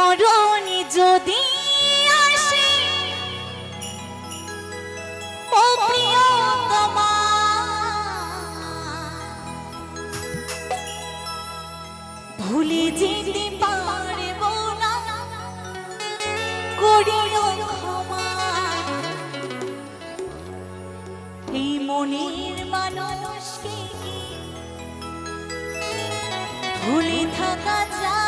মরণ যদি আসে ও প্রিয়তমা পারব না করিও ক্ষমা। এই মানুষকে থাকা যায়